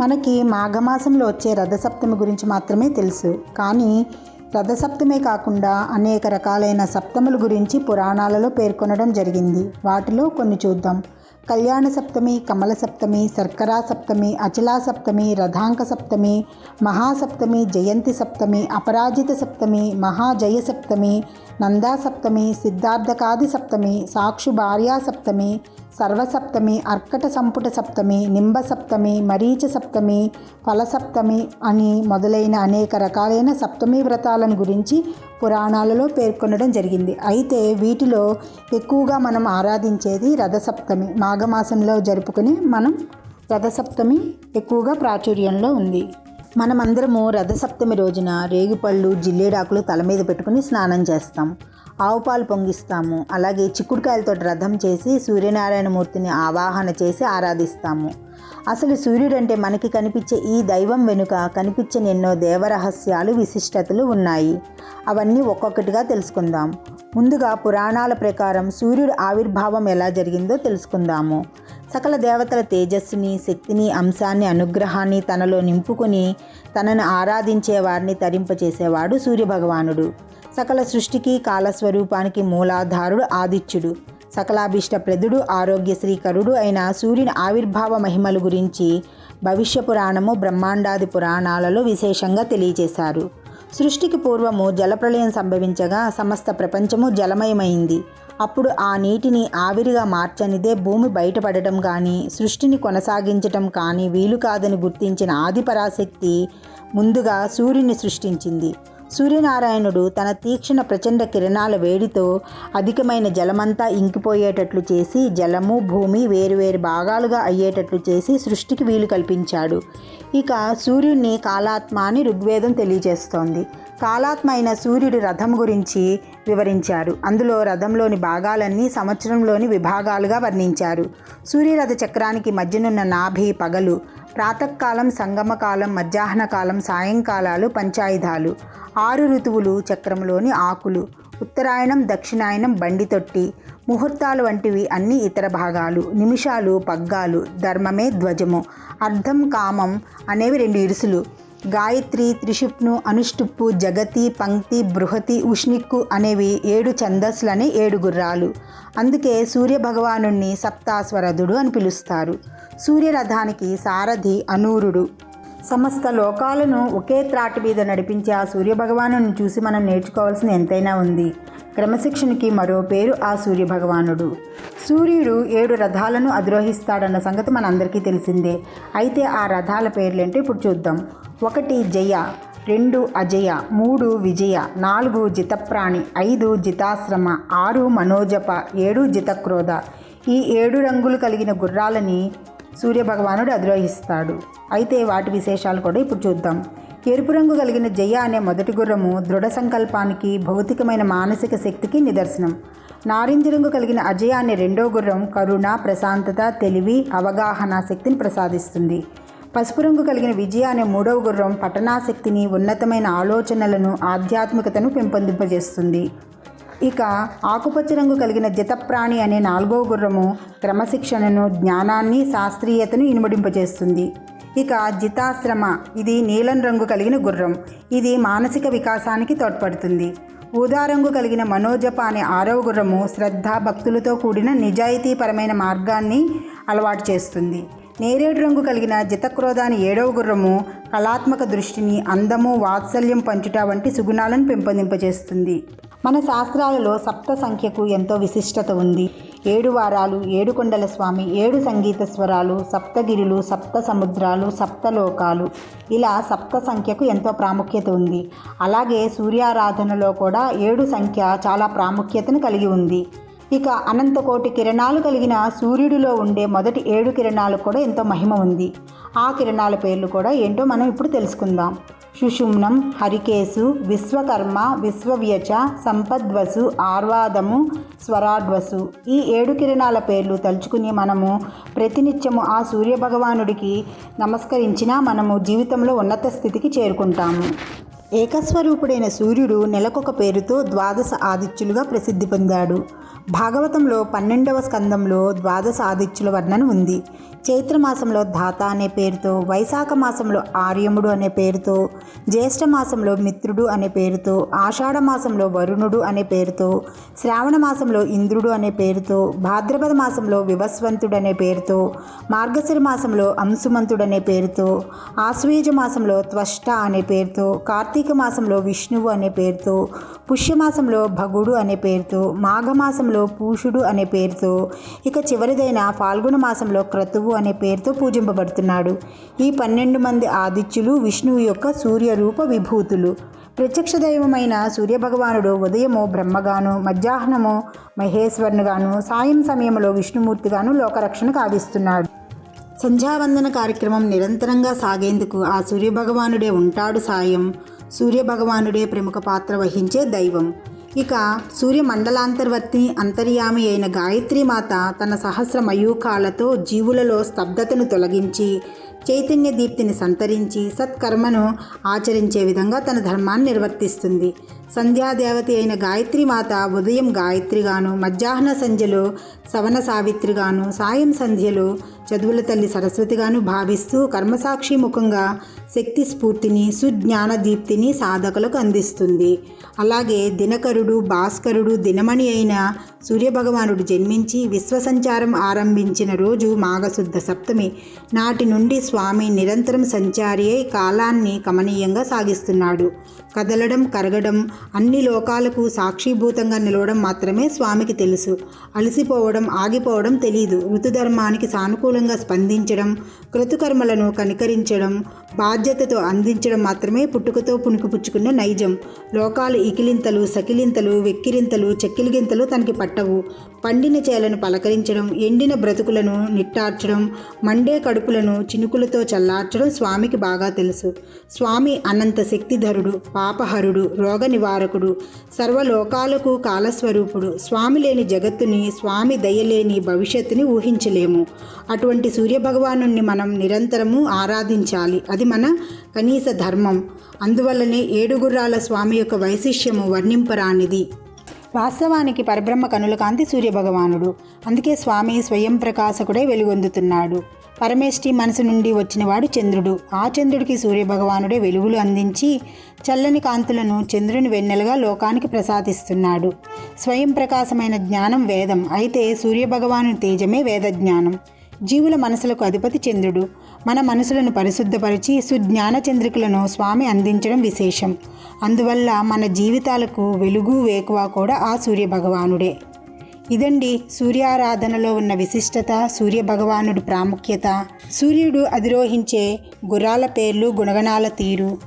మనకి మాఘమాసంలో వచ్చే రథసప్తమి గురించి మాత్రమే తెలుసు. కానీ రథసప్తమే కాకుండా అనేక రకాలైన సప్తముల గురించి పురాణాలలో పేర్కొనడం జరిగింది. వాటిలో కొన్ని చూద్దాం. కళ్యాణ సప్తమి కమల సప్తమి శర్కరా సప్తమి అచలా సప్తమి రథాంక సప్తమి మహాసప్తమి జయంతి సప్తమి అపరాజిత సప్తమి మహాజయ సప్తమి నందా సప్తమి సిద్ధార్థకాది సప్తమి సాక్షు భార్యా సప్తమి సర్వసప్తమి అర్కట సంపుట సప్తమి నింబ సప్తమి మరీచ సప్తమి ఫలసప్తమి అని మొదలైన అనేక రకాలైన సప్తమి వ్రతాలను గురించి పురాణాలలో పేర్కొనడం జరిగింది. అయితే వీటిలో ఎక్కువగా మనం ఆరాధించేది రథసప్తమి. మాఘమాసంలో జరుపుకుని మనం రథసప్తమి ఎక్కువగా ప్రాచుర్యంలో ఉంది. మనమందరము రథసప్తమి రోజున రేగిపళ్ళు జిల్లేడాకులు తల మీద పెట్టుకుని స్నానం చేస్తాం. ఆవు పాలు పొంగిస్తాము. అలాగే చిక్కుడుకాయలతో రథం చేసి సూర్యనారాయణమూర్తిని ఆవాహన చేసి ఆరాధిస్తాము. అసలు సూర్యుడు అంటే మనకి కనిపించే ఈ దైవం వెనుక కనిపించని ఎన్నో దేవరహస్యాలు విశిష్టతలు ఉన్నాయి. అవన్నీ ఒక్కొక్కటిగా తెలుసుకుందాం. ముందుగా పురాణాల ప్రకారం సూర్యుడు ఆవిర్భావం ఎలా జరిగిందో తెలుసుకుందాము. సకల దేవతల తేజస్సుని శక్తిని అంశాన్ని అనుగ్రహాన్ని తనలో నింపుకొని తనను ఆరాధించే వారిని తరింపచేసేవాడు సూర్యభగవానుడు. సకల సృష్టికి కాలస్వరూపానికి మూలాధారుడు ఆదిత్యుడు. సకలాభీష్టప్రదుడు ఆరోగ్య శ్రీకరుడు అయిన సూర్యుని ఆవిర్భావ మహిమల గురించి భవిష్య పురాణము బ్రహ్మాండాది పురాణాలలో విశేషంగా తెలియజేశారు. సృష్టికి పూర్వము జలప్రళయం సంభవించగా సమస్త ప్రపంచము జలమయమైంది. అప్పుడు ఆ నీటిని ఆవిరిగా మార్చనిదే భూమి బయటపడటం కానీ సృష్టిని కొనసాగించటం కానీ వీలు కాదని గుర్తించిన ఆదిపరాశక్తి ముందుగా సూర్యుని సృష్టించింది. సూర్యనారాయణుడు తన తీక్షణ ప్రచండ కిరణాల వేడితో అధికమైన జలమంతా ఇంకిపోయేటట్లు చేసి జలము భూమి వేరువేరు భాగాలుగా అయ్యేటట్లు చేసి సృష్టికి వీలు కల్పించాడు. ఇక సూర్యుడిని కాలాత్మ అని ఋగ్వేదం తెలియజేస్తోంది. కాలాత్మ అయిన సూర్యుడి రథం గురించి వివరించారు. అందులో రథంలోని భాగాలన్నీ సంవత్సరంలోని విభాగాలుగా వర్ణించారు. సూర్యరథ చక్రానికి మధ్యనున్న నాభి పగలు ప్రాతకాలం సంగమకాలం మధ్యాహ్న కాలం సాయంకాలాలు పంచాయుధాలు. ఆరు ఋతువులు చక్రంలోని ఆకులు ఉత్తరాయణం దక్షిణాయనం బండి తొట్టి ముహూర్తాలు వంటివి అన్ని ఇతర భాగాలు. నిమిషాలు పగ్గాలు ధర్మమే ధ్వజము. అర్ధం కామం అనేవి రెండు ఇరుసులు. గాయత్రి త్రిషుప్ను అనుష్టుప్పు జగతి పంక్తి బృహతి ఉష్ణిక్కు అనేవి ఏడు ఛందస్సులని ఏడు గుర్రాలు. అందుకే సూర్యభగవాను సప్తాస్వరథుడు అని పిలుస్తారు. సూర్యరథానికి సారథి అనూరుడు. సమస్త లోకాలను ఒకే త్రాటి మీద నడిపించే ఆ సూర్యభగవాను చూసి మనం నేర్చుకోవాల్సిన ఎంతైనా ఉంది. క్రమశిక్షణకి మరో పేరు ఆ సూర్యభగవానుడు. సూర్యుడు ఏడు రథాలను అధిరోహిస్తాడన్న సంగతి మనందరికీ తెలిసిందే. అయితే ఆ రథాల పేర్లేంటో ఇప్పుడు చూద్దాం. ఒకటి జయ రెండు అజయ మూడు విజయ నాలుగు జితప్రాణి ఐదు జితాశ్రమ ఆరు మనోజప ఏడు జితక్రోధ. ఈ ఏడు రంగులు కలిగిన గుర్రాలని సూర్యభగవానుడు అధిరోహిస్తాడు. అయితే వాటి విశేషాలు కూడా ఇప్పుడు చూద్దాం. ఎరుపు రంగు కలిగిన జయ అనే మొదటి గుర్రము దృఢ సంకల్పానికి భౌతికమైన మానసిక శక్తికి నిదర్శనం. నారింజ రంగు కలిగిన అజయ అనే రెండో గుర్రం కరుణ ప్రశాంతత తెలివి అవగాహన శక్తిని ప్రసాదిస్తుంది. పసుపు రంగు కలిగిన విజయ అనే మూడవ గుర్రం పఠనాశక్తిని ఉన్నతమైన ఆలోచనలను ఆధ్యాత్మికతను పెంపొందింపజేస్తుంది. ఇక ఆకుపచ్చ రంగు కలిగిన జతప్రాణి అనే నాలుగవ గుర్రము క్రమశిక్షణను జ్ఞానాన్ని శాస్త్రీయతను ఇనుమడింపజేస్తుంది. ఇక జితాశ్రమ ఇది నీలం రంగు కలిగిన గుర్రం. ఇది మానసిక వికాసానికి తోడ్పడుతుంది. ఊదా రంగు కలిగిన మనోజప అనే ఆరవ గుర్రము శ్రద్ధ భక్తులతో కూడిన నిజాయితీపరమైన మార్గాన్ని అలవాటు చేస్తుంది. నేరేడు రంగు కలిగిన జితక్రోధాని ఏడవ గుర్రము కళాత్మక దృష్టిని అందము వాత్సల్యం పంచుట వంటి సుగుణాలను పెంపొందింపజేస్తుంది. మన శాస్త్రాలలో సప్త సంఖ్యకు ఎంతో విశిష్టత ఉంది. ఏడు వారాలు ఏడు కొండల స్వామి ఏడు సంగీత స్వరాలు సప్తగిరులు సప్త సముద్రాలు సప్తలోకాలు ఇలా సప్త సంఖ్యకు ఎంతో ప్రాముఖ్యత ఉంది. అలాగే సూర్యారాధనలో కూడా ఏడు సంఖ్య చాలా ప్రాముఖ్యతను కలిగి ఉంది. ఇక అనంతకోటి కిరణాలు కలిగిన సూర్యుడిలో ఉండే మొదటి ఏడు కిరణాలు కూడా ఎంతో మహిమ ఉంది. ఆ కిరణాల పేర్లు కూడా ఏంటో మనం ఇప్పుడు తెలుసుకుందాం. సుషుమ్నం హరికేసు విశ్వకర్మ విశ్వవ్యచ సంపద్వసు ఆర్వాదము స్వరాడ్వసు. ఈ ఏడు కిరణాల పేర్లు తలుచుకుని మనము ప్రతినిత్యము ఆ సూర్యభగవానుడికి నమస్కరించినా మనము జీవితంలో ఉన్నత స్థితికి చేరుకుంటాము. ఏకస్వరూపుడైన సూర్యుడు నెలకొక పేరుతో ద్వాదశ ఆదిత్యులుగా ప్రసిద్ధి పొందాడు. భాగవతంలో పన్నెండవ స్కందంలో ద్వాదశ ఆదిత్యుల వర్ణన ఉంది. చైత్రమాసంలో ధాత అనే పేరుతో వైశాఖ మాసంలో ఆర్యముడు అనే పేరుతో జ్యేష్ఠ మాసంలో మిత్రుడు అనే పేరుతో ఆషాఢ మాసంలో వరుణుడు అనే పేరుతో శ్రావణ మాసంలో ఇంద్రుడు అనే పేరుతో భాద్రపద మాసంలో వివస్వంతుడు అనే పేరుతో మార్గశిర మాసంలో అంశుమంతుడు అనే పేరుతో ఆశ్వేజ మాసంలో త్వష్ట అనే పేరుతో కార్తీక కార్తీక మాసంలో విష్ణువు అనే పేరుతో పుష్యమాసంలో భగుడు అనే పేరుతో మాఘమాసంలో పూషుడు అనే పేరుతో ఇక చివరిదైన ఫాల్గుణ మాసంలో క్రతువు అనే పేరుతో పూజింపబడుతున్నాడు. ఈ పన్నెండు మంది ఆదిత్యులు విష్ణువు యొక్క సూర్యరూప విభూతులు. ప్రత్యక్ష దైవమైన సూర్యభగవానుడు ఉదయము బ్రహ్మగాను మధ్యాహ్నము మహేశ్వరునుగాను సాయం సమయంలో విష్ణుమూర్తిగాను లోకరక్షణ కావిస్తున్నాడు. సంధ్యావందన కార్యక్రమం నిరంతరంగా సాగేందుకు ఆ సూర్యభగవానుడే ఉంటాడు సాయం. సూర్యభగవానుడే ప్రముఖ పాత్ర వహించే దైవం. ఇక సూర్య మండలాంతర్వర్తి అంతర్యామి అయిన గాయత్రీమాత తన సహస్ర మయూకాలతో జీవులలో స్తబ్దతను తొలగించి చైతన్య దీప్తిని సంతరించి సత్కర్మను ఆచరించే విధంగా తన ధర్మాన్ని నిర్వర్తిస్తుంది. సంధ్యాదేవత అయిన గాయత్రీమాత ఉదయం గాయత్రిగాను మధ్యాహ్న సంధ్యలో సవన సావిత్రిగాను సాయం సంధ్యలో చదువుల తల్లి సరస్వతిగాను భావిస్తూ కర్మసాక్షి ముఖంగా శక్తి స్ఫూర్తిని సుజ్ఞాన దీప్తిని సాధకులకు అందిస్తుంది. అలాగే దినకరుడు భాస్కరుడు దినమణి అయిన సూర్యభగవానుడు జన్మించి విశ్వసంచారం ఆరంభించిన రోజు మాఘశుద్ధ సప్తమి. నాటి నుండి స్వామి నిరంతరం సంచారి అయి కాలాన్ని కమనీయంగా సాగిస్తున్నాడు. కదలడం కరగడం అన్ని లోకాలకు సాక్షిభూతంగా నిలవడం మాత్రమే స్వామికి తెలుసు. అలసిపోవడం ఆగిపోవడం తెలియదు ఋతుధర్మానికి సానుకూలంగా స్పందించడం కృతుకర్మలను కనికరించడం బాధ్యతతో అందించడం మాత్రమే పుట్టుకతో పుణుకుపుచ్చుకున్న నైజం. లోకాలు ఇకిలింతలు సకిలింతలు వెక్కిరింతలు చెక్కిలిగింతలు తనకి పట్టవు. పండిన చేలను పలకరించడం ఎండిన బ్రతుకులను నిట్టార్చడం మండే కడుపులను చినుకులతో చల్లార్చడం స్వామికి బాగా తెలుసు. స్వామి అనంత శక్తిధరుడు పాపహరుడు రోగ నివారకుడు సర్వలోకాలకు కాలస్వరూపుడు. స్వామి లేని జగత్తుని స్వామి దయలేని భవిష్యత్తుని ఊహించలేము. అటువంటి సూర్యభగవాను మనం నిరంతరము ఆరాధించాలి. అది మన కనీస ధర్మం. అందువల్లనే ఏడుగుర్రాల స్వామి యొక్క వైశిష్యము వర్ణింపరానిది. వాస్తవానికి పరబ్రహ్మ కనుల కాంతి సూర్యభగవానుడు. అందుకే స్వామి స్వయం ప్రకాశకుడే వెలుగొందుతున్నాడు. పరమేష్టి మనసు నుండి వచ్చినవాడు చంద్రుడు. ఆ చంద్రుడికి సూర్యభగవానుడే వెలుగులు అందించి చల్లని కాంతులను చంద్రుని వెన్నెలగా లోకానికి ప్రసాదిస్తున్నాడు. స్వయం ప్రకాశమైన జ్ఞానం వేదం. అయితే సూర్యభగవాను తేజమే వేద జ్ఞానం జీవుల మనసులకు అధిపతి చంద్రుడు. మన మనసులను పరిశుద్ధపరిచి సుజ్ఞానచంద్రికలను స్వామి అందించడం విశేషం. అందువల్ల మన జీవితాలకు వెలుగు వేకువ కూడా ఆ సూర్యభగవానుడే. ఇదండి సూర్యారాధనలో ఉన్న విశిష్టత సూర్యభగవానుడి ప్రాముఖ్యత. సూర్యుడు అధిరోహించే గుర్రాల పేర్లు గుణగణాల తీరు.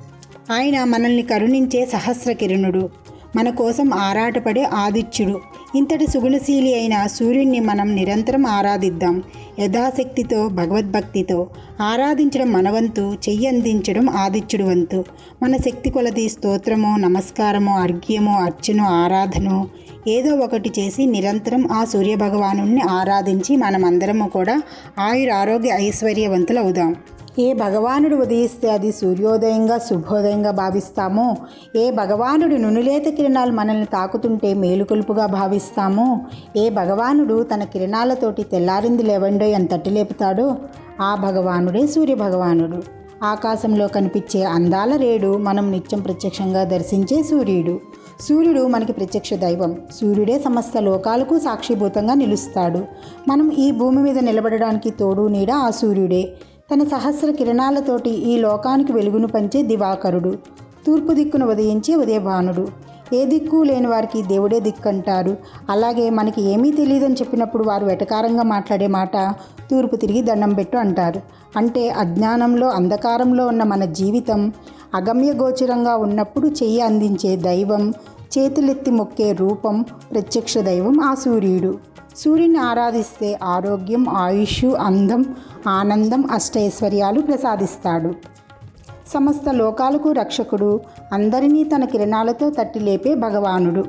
ఆయన మనల్ని కరుణించే సహస్ర కిరణుడు మన కోసం ఆరాటపడే ఆదిత్యుడు. ఇంతటి సుగుణశీలి అయిన సూర్యుడిని మనం నిరంతరం ఆరాధిద్దాం. యథాశక్తితో భగవద్భక్తితో ఆరాధించడం మనవంతు చెయ్యి అందించడం ఆదిత్యుడు వంతు. మన శక్తి కొలది స్తోత్రము నమస్కారము అర్ఘ్యమో అర్చను ఆరాధను ఏదో ఒకటి చేసి నిరంతరం ఆ సూర్యభగవాను ఆరాధించి మనమందరము కూడా ఆయుర ఆరోగ్య ఐశ్వర్యవంతులు అవుదాం ఏ భగవానుడు ఉదయిస్తే అది సూర్యోదయంగా శుభోదయంగా భావిస్తామో? ఏ భగవానుడు నునులేత కిరణాలు మనల్ని తాకుతుంటే మేలుకొలుపుగా భావిస్తామో? ఏ భగవానుడు తన కిరణాలతోటి తెల్లారింది లేవండో ఎంత తట్టి లేపుతాడో? ఆ భగవానుడే సూర్య భగవానుడు ఆకాశంలో కనిపించే అందాల రేడు మనం నిత్యం ప్రత్యక్షంగా దర్శించే సూర్యుడు. సూర్యుడు మనకి ప్రత్యక్ష దైవం. సూర్యుడే సమస్త లోకాలకు సాక్షిభూతంగా నిలుస్తాడు. మనం ఈ భూమి మీద నిలబడడానికి తోడు నీడ ఆ సూర్యుడే. తన సహస్ర కిరణాలతోటి ఈ లోకానికి వెలుగును పంచే దివాకరుడు. తూర్పు దిక్కును ఉదయించే ఉదయభానుడు. ఏ దిక్కు లేని వారికి దేవుడే దిక్కు అంటారు అలాగే మనకి ఏమీ తెలియదని చెప్పినప్పుడు వారు వెటకారంగా మాట్లాడే మాట తూర్పు తిరిగి దండం పెట్టు అంటారు. అంటే అజ్ఞానంలో అంధకారంలో ఉన్న మన జీవితం అగమ్య గోచరంగా ఉన్నప్పుడు చెయ్యి అందించే దైవం చేతులెత్తి మొక్కే రూపం ప్రత్యక్ష దైవం ఆ సూర్యుడు. సూర్యుని ఆరాధిస్తే ఆరోగ్యం ఆయుష్ అందం ఆనందం అష్టైశ్వర్యాలు ప్రసాదిస్తాడు. సమస్త లోకాలకు రక్షకుడు అందరినీ తన కిరణాలతో తట్టి లేపే భగవానుడు.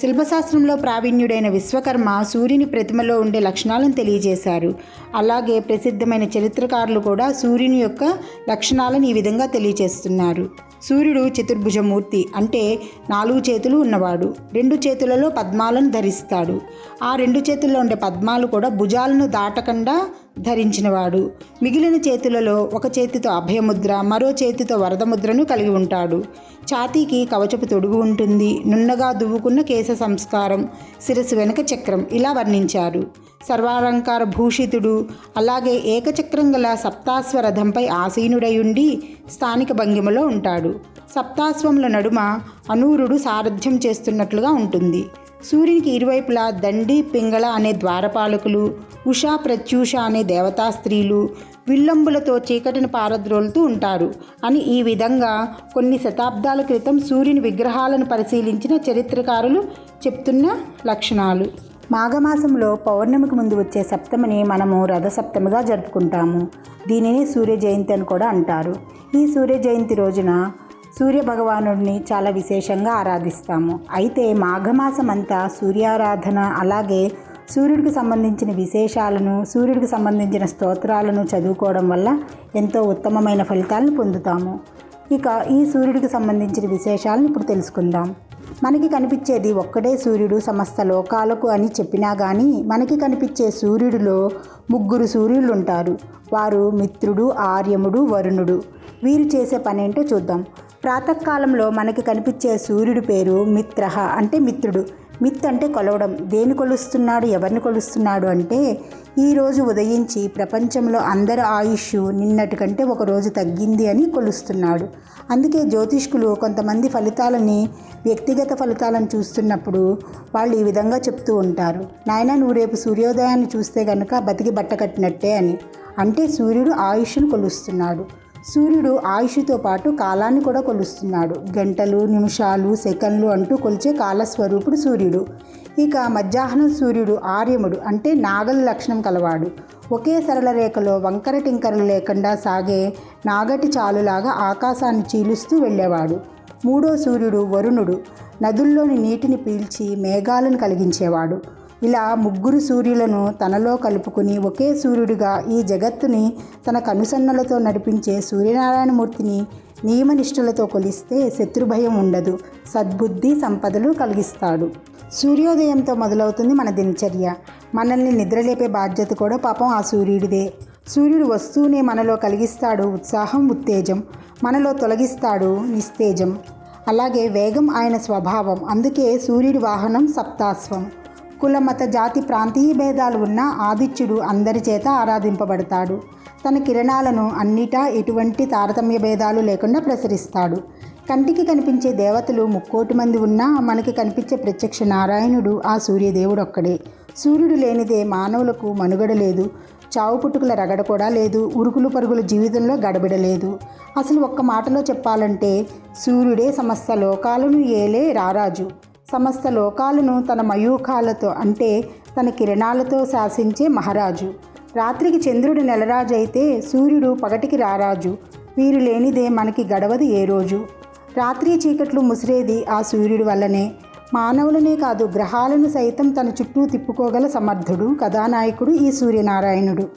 శిల్పశాస్త్రంలో ప్రావీణ్యుడైన విశ్వకర్మ సూర్యుని ప్రతిమలో ఉండే లక్షణాలను తెలియజేశారు. అలాగే ప్రసిద్ధమైన చరిత్రకారులు కూడా సూర్యుని యొక్క లక్షణాలను ఈ విధంగా తెలియజేస్తున్నారు. సూర్యుడు చతుర్భుజమూర్తి అంటే నాలుగు చేతులు ఉన్నవాడు. రెండు చేతులలో పద్మాలను ధరిస్తాడు. ఆ రెండు చేతుల్లో ఉండే పద్మాలు కూడా భుజాలను దాటకుండా ధరించినవాడు. మిగిలిన చేతులలో ఒక చేతితో అభయముద్ర మరో చేతితో వరదముద్రను కలిగి ఉంటాడు. ఛాతీకి కవచపు తొడుగు ఉంటుంది. నున్నగా దువ్వుకున్న కేశ సంస్కారం శిరస్సు వెనుక చక్రం ఇలా వర్ణించారు. సర్వాలంకార భూషితుడు అలాగే ఏకచక్రం గల సప్తాస్వరథంపై ఆసీనుడయుండి స్థానిక భంగిమలో ఉంటాడు. సప్తాశ్వముల నడుమ అనూరుడు సారథ్యం చేస్తున్నట్లుగా ఉంటుంది. సూర్యునికి ఇరువైపులా దండి పింగళ అనే ద్వారపాలకులు ఉషా ప్రత్యూష అనే దేవతా స్త్రీలు విల్లంబులతో చీకటిని పారద్రోలుతూ ఉంటారు అని ఈ విధంగా కొన్ని శతాబ్దాల క్రితం సూర్యుని విగ్రహాలను పరిశీలించిన చరిత్రకారులు చెప్తున్న లక్షణాలు. మాఘమాసంలో పౌర్ణమికి ముందు వచ్చే సప్తమిని మనము రథసప్తమిగా జరుపుకుంటాము. దీనిని సూర్య జయంతి అని కూడా అంటారు. ఈ సూర్య జయంతి రోజున సూర్య భగవానుడిని చాలా విశేషంగా ఆరాధిస్తాము. అయితే మాఘమాసం అంతా సూర్యారాధన అలాగే సూర్యుడికి సంబంధించిన విశేషాలను సూర్యుడికి సంబంధించిన స్తోత్రాలను చదువుకోవడం వల్ల ఎంతో ఉత్తమమైన ఫలితాలను పొందుతాము. ఇక ఈ సూర్యుడికి సంబంధించిన విశేషాలను ఇప్పుడు తెలుసుకుందాం. మనకి కనిపించేది ఒక్కడే సూర్యుడు సమస్త లోకాలకు అని చెప్పినా కానీ మనకి కనిపించే సూర్యుడిలో ముగ్గురు సూర్యులు ఉంటారు వారు మిత్రుడు ఆర్యముడు వరుణుడు. వీరు చేసే పనేంటో చూద్దాం. ప్రాతకాలంలో మనకి కనిపించే సూర్యుడి పేరు మిత్ర అంటే మిత్రుడు. మిత్ అంటే కొలవడం. దేని కొలుస్తున్నాడు? ఎవరిని కొలుస్తున్నాడు అంటే ఈరోజు ఉదయించి ప్రపంచంలో అందరి ఆయుష్ నిన్నటి కంటే ఒక రోజు తగ్గింది అని కొలుస్తున్నాడు. అందుకే జ్యోతిష్కులు కొంతమంది ఫలితాలని వ్యక్తిగత ఫలితాలను చూస్తున్నప్పుడు వాళ్ళు ఈ విధంగా చెప్తూ ఉంటారు. నాయన నువ్వు రేపు సూర్యోదయాన్ని చూస్తే కనుక బతికి బట్ట కట్టినట్టే అని. అంటే సూర్యుడు ఆయుష్ను కొలుస్తున్నాడు. సూర్యుడు ఆయుష్తో పాటు కాలాన్ని కూడా కొలుస్తున్నాడు. గంటలు నిమిషాలు సెకండ్లు అంటూ కొలిచే కాలస్వరూపుడు సూర్యుడు. ఇక మధ్యాహ్నం సూర్యుడు ఆర్యముడు అంటే నాగల లక్షణం కలవాడు. ఒకే సరళ రేఖలో వంకర టింకరలు లేకుండా సాగే నాగటి చాలులాగా ఆకాశాన్ని చీలుస్తూ వెళ్ళేవాడు. మూడో సూర్యుడు వరుణుడు. నదుల్లోని నీటిని పీల్చి మేఘాలను కలిగించేవాడు. ఇలా ముగ్గురు సూర్యులను తనలో కలుపుకుని ఒకే సూర్యుడిగా ఈ జగత్తుని తన కనుసన్నలతో నడిపించే సూర్యనారాయణమూర్తిని నియమనిష్టలతో కొలిస్తే శత్రుభయం ఉండదు సద్బుద్ధి సంపదలు కలిగిస్తాడు. సూర్యోదయంతో మొదలవుతుంది మన దినచర్య. మనల్ని నిద్రలేపే బాధ్యత కూడా పాపం ఆ సూర్యుడిదే. సూర్యుడు వస్తూనే మనలో కలిగిస్తాడు ఉత్సాహం ఉత్తేజం. మనలో తొలగిస్తాడు నిస్తేజం. అలాగే వేగం ఆయన స్వభావం. అందుకే సూర్యుడి వాహనం సప్తాస్వం. కుల మత జాతి ప్రాంతీయ భేదాలు ఉన్న ఆదిత్యుడు అందరి చేత ఆరాధింపబడతాడు. తన కిరణాలను అన్నిటా ఎటువంటి తారతమ్య భేదాలు లేకుండా ప్రసరిస్తాడు. కంటికి కనిపించే దేవతలు ముక్కోటి మంది ఉన్నా మనకి కనిపించే ప్రత్యక్ష నారాయణుడు ఆ సూర్యదేవుడు ఒక్కడే సూర్యుడు లేనిదే మానవులకు మనుగడ లేదు. చావు పుట్టుకుల రగడ కూడా లేదు. ఉరుకులు పరుగుల జీవితంలో గడబిడలేదు అసలు ఒక్క మాటలో చెప్పాలంటే సూర్యుడే సమస్త లోకాలను ఏలే రారాజు. సమస్త లోకాలను తన మయూఖాలతో అంటే తన కిరణాలతో శాసించే మహారాజు. రాత్రికి చంద్రుడు నెలరాజు అయితే సూర్యుడు పగటికి రారాజు. వీరు లేనిదే మనకి గడవదు ఏ రోజు. రాత్రి చీకట్లు ముసిరేది ఆ సూర్యుడి వల్లనే. మానవులనే కాదు గ్రహాలను సైతం తన చుట్టూ తిప్పుకోగల సమర్థుడు కథానాయకుడు ఈ సూర్యనారాయణుడు.